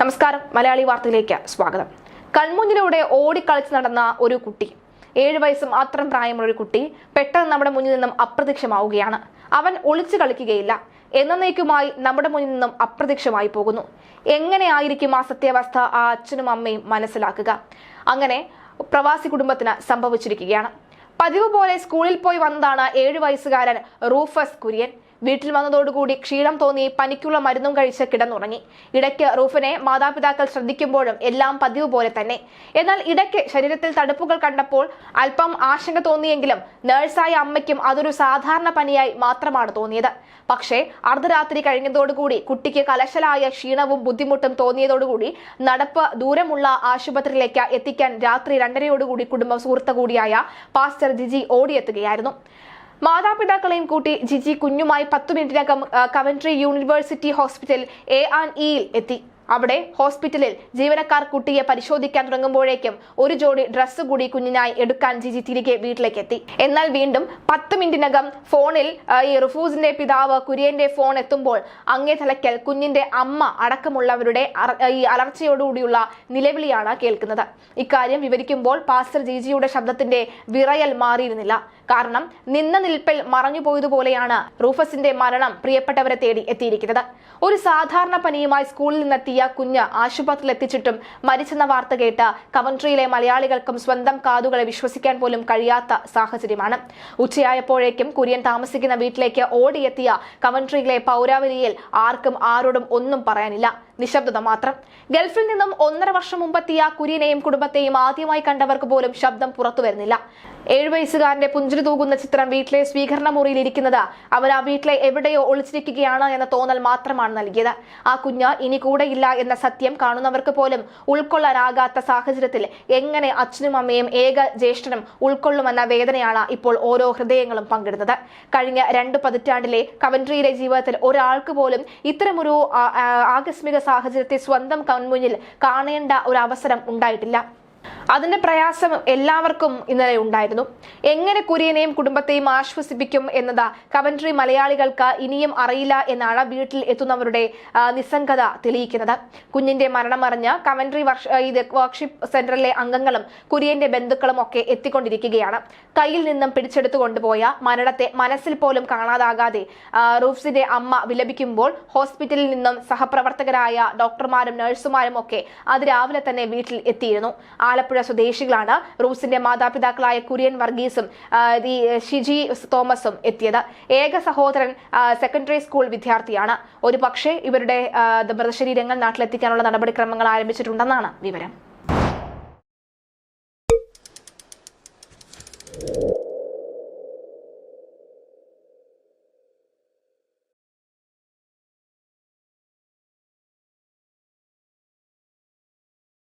നമസ്കാരം. മലയാളി വാർത്തയിലേക്ക് സ്വാഗതം. കൺമുന്നിലൂടെ ഓടിക്കളിച്ച് നടന്ന ഒരു കുട്ടി ഏഴ് വയസ്സും മാത്രം പ്രായമുള്ള ഒരു കുട്ടി പെട്ടെന്ന് നമ്മുടെ മുന്നിൽ നിന്നും അപ്രത്യക്ഷമാവുകയാണ്. അവൻ ഒളിച്ചു കളിക്കുകയില്ല. എന്നേക്കുമായി നമ്മുടെ മുന്നിൽ നിന്നും അപ്രത്യക്ഷമായി പോകുന്നു. എങ്ങനെയായിരിക്കും ആ സത്യാവസ്ഥ ആ അച്ഛനും അമ്മയും മനസ്സിലാക്കുക. അങ്ങനെ പ്രവാസി കുടുംബത്തിന് സംഭവിച്ചിരിക്കുകയാണ്. പതിവ് പോലെ സ്കൂളിൽ പോയി വന്നതാണ് ഏഴു വയസ്സുകാരൻ റൂഫസ് കുര്യൻ. വീട്ടിൽ വന്നതോടുകൂടി ക്ഷീണം തോന്നി പനിക്കുള്ള മരുന്നും കഴിച്ച് കിടന്നുറങ്ങി. ഇടയ്ക്ക് റൂഫിനെ മാതാപിതാക്കൾ ശ്രദ്ധിക്കുമ്പോഴും എല്ലാം പതിവ് പോലെ തന്നെ. എന്നാൽ ഇടയ്ക്ക് ശരീരത്തിൽ തടുപ്പുകൾ കണ്ടപ്പോൾ അല്പം ആശങ്ക തോന്നിയെങ്കിലും നേഴ്സായ അമ്മയ്ക്കും അതൊരു സാധാരണ പനിയായി മാത്രമാണ് തോന്നിയത്. പക്ഷേ അർദ്ധരാത്രി കഴിഞ്ഞതോടുകൂടി കുട്ടിക്ക് കലശലായ ക്ഷീണവും ബുദ്ധിമുട്ടും തോന്നിയതോടുകൂടി നടപ്പ് ദൂരമുള്ള ആശുപത്രിയിലേക്ക് എത്തിക്കാൻ രാത്രി രണ്ടരയോടുകൂടി കുടുംബ സുഹൃത്ത് കൂടിയായ പാസ്റ്റർ ജിജി ഓടിയെത്തുകയായിരുന്നു. മാതാപിതാക്കളെയും കൂട്ടി ജിജി കുഞ്ഞുമായി പത്തു മിനിറ്റിനകം Coventry University Hospital A and ഇയിൽ എത്തി. അവിടെ ഹോസ്പിറ്റലിൽ ജീവനക്കാർ കുട്ടിയെ പരിശോധിക്കാൻ തുടങ്ങുമ്പോഴേക്കും ഒരു ജോഡി ഡ്രസ്സ് കൂടി കുഞ്ഞിനായി എടുക്കാൻ ജിജി തിരികെ വീട്ടിലേക്ക് എത്തി എന്നാൽ വീണ്ടും പത്ത് മിനിറ്റിനകം ഫോണിൽ ഈ റിഫൂസിന്റെ പിതാവ് കുര്യന്റെ ഫോൺ എത്തുമ്പോൾ അങ്ങേ തലയ്ക്കൽ കുഞ്ഞിന്റെ അമ്മ അടക്കമുള്ളവരുടെ ഈ അലർച്ചയോടുകൂടിയുള്ള നിലവിളിയാണ് കേൾക്കുന്നത്. ഇക്കാര്യം വിവരിക്കുമ്പോൾ പാസ്റ്റർ ജിജിയുടെ ശബ്ദത്തിന്റെ വിറയൽ മാറിയിരുന്നില്ല. കാരണം നിന്ന നിൽപ്പിൽ മറഞ്ഞു പോയതുപോലെയാണ് റൂഫസിന്റെ മരണം പ്രിയപ്പെട്ടവരെ തേടി എത്തിയിരിക്കുന്നത്. ഒരു സാധാരണ പനിയുമായി സ്കൂളിൽ നിന്നെത്തിയ കുഞ്ഞ് ആശുപത്രിയിൽ എത്തിച്ചിട്ടും മരിച്ചെന്ന വാർത്ത കേട്ട് കവൻട്രിയിലെ മലയാളികൾക്കും സ്വന്തം കാതുകളെ വിശ്വസിക്കാൻ പോലും കഴിയാത്ത സാഹചര്യമാണ്. ഉച്ചയായപ്പോഴേക്കും കുര്യൻ താമസിക്കുന്ന വീട്ടിലേക്ക് ഓടിയെത്തിയ കവൻട്രിയിലെ പൗരാവലിയിൽ ആർക്കും ആരോടും ഒന്നും പറയാനില്ല. നിശബ്ദത മാത്രം. ഗൾഫിൽ നിന്നും ഒന്നര വർഷം മുമ്പെത്തിയ കുര്യനെയും കുടുംബത്തെയും ആദ്യമായി കണ്ടവർക്ക് പോലും ശബ്ദം പുറത്തു വരുന്നില്ല. ഏഴു വയസ്സുകാരന്റെ പുഞ്ചിരി തൂകുന്ന ചിത്രം വീട്ടിലെ സ്വീകരണ മുറിയിൽ ഇരിക്കുന്നത് അവർ ആ വീട്ടിലെ എവിടെയോ ഒളിച്ചിരിക്കുകയാണ് എന്ന തോന്നൽ മാത്രമാണ് നൽകിയത്. ആ കുഞ്ഞ് ഇനി കൂടെയില്ല എന്ന സത്യം കാണുന്നവർക്ക് പോലും ഉൾക്കൊള്ളാനാകാത്ത സാഹചര്യത്തിൽ എങ്ങനെ അച്ഛനും അമ്മയും ഏക ജ്യേഷ്ഠനും ഉൾക്കൊള്ളുമെന്ന വേദനയാണ് ഇപ്പോൾ ഓരോ ഹൃദയങ്ങളും പങ്കിടുന്നത്. കഴിഞ്ഞ രണ്ട് പതിറ്റാണ്ടിലെ കവൻട്രിയിലെ ജീവിതത്തിൽ ഒരാൾക്ക് പോലും ഇത്തരമൊരു ആകസ്മിക സാഹചര്യത്തെ സ്വന്തം കൺമുന്നിൽ കാണേണ്ട ഒരു അവസരം ഉണ്ടായിട്ടില്ല. അതിന്റെ പ്രയാസം എല്ലാവർക്കും ഇന്നലെ ഉണ്ടായിരുന്നു. എങ്ങനെ കുര്യനെയും കുടുംബത്തെയും ആശ്വസിപ്പിക്കും എന്നത് കവൻട്രി മലയാളികൾക്ക് ഇനിയും അറിയില്ല എന്നാണ് വീട്ടിൽ എത്തുന്നവരുടെ നിസ്സംഗത തെളിയിക്കുന്നത്. കുഞ്ഞിന്റെ മരണം അറിഞ്ഞ് കവൻട്രി വർഷ ഇത് വർക്ക്ഷിപ്പ് സെന്ററിലെ അംഗങ്ങളും കുര്യന്റെ ബന്ധുക്കളും ഒക്കെ എത്തിക്കൊണ്ടിരിക്കുകയാണ്. കയ്യിൽ നിന്നും പിടിച്ചെടുത്തു കൊണ്ടുപോയ മരണത്തെ മനസ്സിൽ പോലും കാണാതാകാതെ റൂഫ്സിന്റെ അമ്മ വിലപിക്കുമ്പോൾ ഹോസ്പിറ്റലിൽ നിന്നും സഹപ്രവർത്തകരായ ഡോക്ടർമാരും നഴ്സുമാരും ഒക്കെ അത് രാവിലെ തന്നെ വീട്ടിൽ എത്തിയിരുന്നു. ആലപ്പുഴ സ്വദേശികളാണ് റൂസിന്റെ മാതാപിതാക്കളായ കുര്യൻ വർഗീസും ഷിജി തോമസും എത്തിയത്. ഏക സഹോദരൻ സെക്കൻഡറി സ്കൂൾ വിദ്യാർത്ഥിയാണ്. ഒരു പക്ഷേ ഇവരുടെ മൃതശരീരങ്ങൾ നാട്ടിലെത്തിക്കാനുള്ള നടപടിക്രമങ്ങൾ ആരംഭിച്ചിട്ടുണ്ടെന്നാണ് വിവരം.